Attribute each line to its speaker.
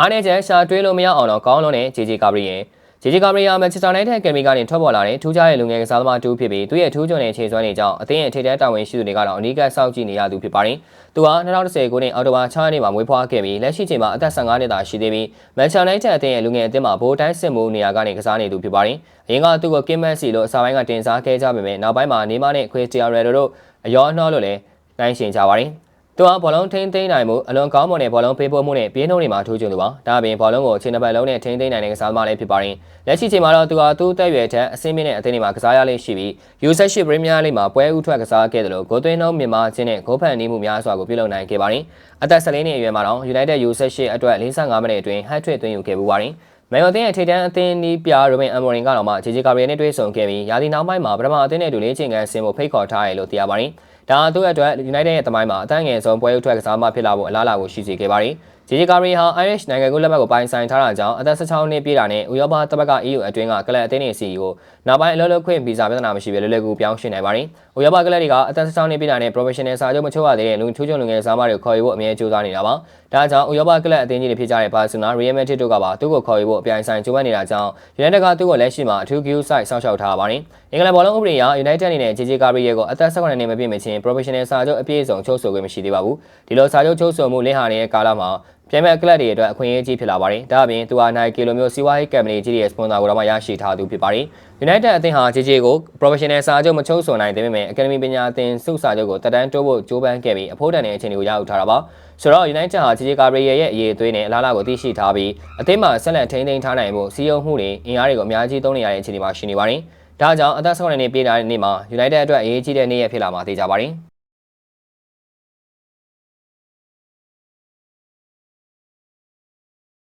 Speaker 1: အားနေချက်ရှာတွေးလို့မရအောင်တော့ကောင်းလုံးနဲ့ဂျေဂျီကာဘရီယင်ဂျေဂျီကာဘရီယာမန်ချက်စတာနိုက်တက်အကယ်ဒမီကနေထွက်ပေါ်လာတဲ့ထူးခြားတဲ့လူငယ်ကစားသမားတူဖြစ်ပြီးသူရဲ့ထူးချွန်တဲ့ခြေစွမ်းတွေကြောင့်အသင်းရဲ့ထိပ်တန်းတာဝန်ရှိသူတွေကတော့အနီးကပ်စောင့်ကြည့်နေရသူဖြစ်ပါတယ်။သူဟာ2010ခုနှစ်အောက်တိုဘာ6ရက်နေ့မှာမွေးဖွားခဲ့ပြီးလက်ရှိချိန်မှာအသက်15နှစ်သာရှိသေးပြီးမန်ချက်နိုက်တက်အသင်းရဲ့လူငယ်အသင်းမှာဘိုးတိုင်းစစ်မှုနေရာကနေကစားနေသူဖြစ်ပါတယ်။အရင်ကသူ့ကိုကင်မန်စီလို့အစာပိုင်းကတင်စားခဲ့ကြပေမဲ့နောက်ပိုင်းမှာနေမာနဲ့ခွေစတီယာရယ်တို့အယောအနှောလို့လည်းနိုင်ရှင်ကြပါတယ်။ သူဟာဘောလုံးထိန်းသိမ်းနိုင်မှုအလွန်ကောင်းမွန်တဲ့ဘောလုံးပေးပို့မှုနဲ့ပြင်းနှုံးတွေမှာထိုးကျသူပါဒါအပြင်ဘောလုံးကိုခြေနှစ်ပတ်လုံးနဲ့ထိန်းသိမ်းနိုင်တဲ့ကစားသမားလည်းဖြစ်ပါတယ်လက်ရှိချိန်မှာတော့သူဟာသူ့တက်ရွယ်ထက်အဆင့်မြင့်တဲ့အသင်းတွေမှာကစားရလေးရှိပြီး U16 Premier League မှာပွဲဥထွက်ကစားခဲ့တယ်လို့ဂိုးသွင်းနှုန်းမြန်မာချင်းနဲ့ဂိုးဖန်နီးမှုများစွာကိုပြုလုပ်နိုင်ခဲ့ပါတယ်အသက်14နှစ်အရွယ်မှာတော့ United U16 အတွက်45မိနစ်အတွင်း hat-trick သွင်းယူခဲ့ပူပါတယ်မန်ယူအသင်းရဲ့ထိပ်တန်းအသင်းနီးပြရိုဘင်အမ်မော်ရင်ကတော့မှဂျေဂျီကာဘရီနဲ့တွေ့ဆုံခဲ့ပြီးရာသီနောက်ပိုင်းမှာပထမအသင်းနဲ့အတူလေးချိန်ကန်ဆင်းဖို့ဖိတ်ခေါ်ထားတယ်လို့သိရပါတယ်။ဒါသူ့အတွက် United ရဲ့တမိုင်းမှာအသင်းငယ်ဆုံးပွဲဥထွက်ကစားမှဖြစ်လာဖို့အလားအလာကိုရှိစေခဲ့ပါတယ်။ဂျီဂျီကာရီဟာ Irish နိုင်ငံကူးလက်မှတ်ကိုပိုင်ဆိုင်ထားတာကြောင့်အသက်16နှစ်ပြည့်တာနဲ့ဥရောပသမဂ္ဂ EU အတွင်းကကလပ်အသင်းတွေစီကိုနောက်ပိုင်းအလုပ်လုပ်ခွင့်ဗီဇာပြဿနာမရှိဘဲလွယ်လွယ်ကူပြောင်းရွှေ့နိုင်ပါတယ်။ဥရောပကလပ်တွေကအသက်16နှစ်ပြည့်တာနဲ့ professional စာချုပ်မချုပ်ရသေးတဲ့လူချိုးချုံလူငယ်စားမတွေကိုခေါ်ယူဖို့အမြဲကြိုးစားနေတာပါ။ဒါကြောင့်ဥရောပကလပ်အသင်းကြီးတွေဖြစ်ကြတဲ့ Barcelona, Real Madrid တို့ကပါသူ့ကိုခေါ်ယူဖို့အပြိုင်ဆိုင်ကြိုးပမ်းနေတာကြောင့် United ကသူ့ကိုလက်ရှိမှာအထူး queue site စောင့်ရှောက်ထားပါတယ်။အင်္ဂလန်ဘောလုံးဥပဒေအရ United အနေနဲ့ဂျီဂျီကာရီရဲ့ကိုအသက်18နှစ်မပြည့်မချင်း professional စာချုပ်အပြည့်အစုံချုပ်ဆိုခွင့်မရှိသေးပါဘူး။ဒီလိုစာချုပ်ချုပ်ဆိုမှုလင်းဟာနေတဲ့ကာလမှာပြိုင်ဘက်ကလပ်တွေအတွက်အခွင့်အရေးကြီးဖြစ်လာပါတယ်။ဒါ့အပြင်သူဟာ Nike လိုမျိုးစီးပွားရေးကမ္ပဏီကြီးရဲ့ sponsor ကိုတော့မှရရှိထားသူဖြစ်ပါတယ်။ United အသင်းဟာ JJ ကို professional စာချုပ်မချုပ်ဆိုနိုင်သေးပေမဲ့ Academy ပညာသင်စုစာချုပ်ကိုတက်တန်းတိုးဖို့ကြိုးပမ်းခဲ့ပြီးအဖို့တန်တဲ့အခြေအနေကိုရယူထားတာပါ။ဆိုတော့ United ဟာ JJ Gabriel ရဲ့အရေးအသွေးနဲ့အလားအလာကိုသိရှိထားပြီးအသင်းမှာဆက်လက်ထိန်းသိမ်းထားနိုင်ဖို့စီးရုံမှုတွေအင်အားတွေကိုအများကြီးသုံးနေရတဲ့အခြေအနေမှာရှိနေပါတယ်။ ဒါကြောင့်အသက်ဆုံးတဲ့နေ့ပြည်တာတဲ့နေ့မှာ United အတွက်အရေးကြီးတဲ့နေ့ရက်ဖြစ်လာမှာသိကြပါတယ်။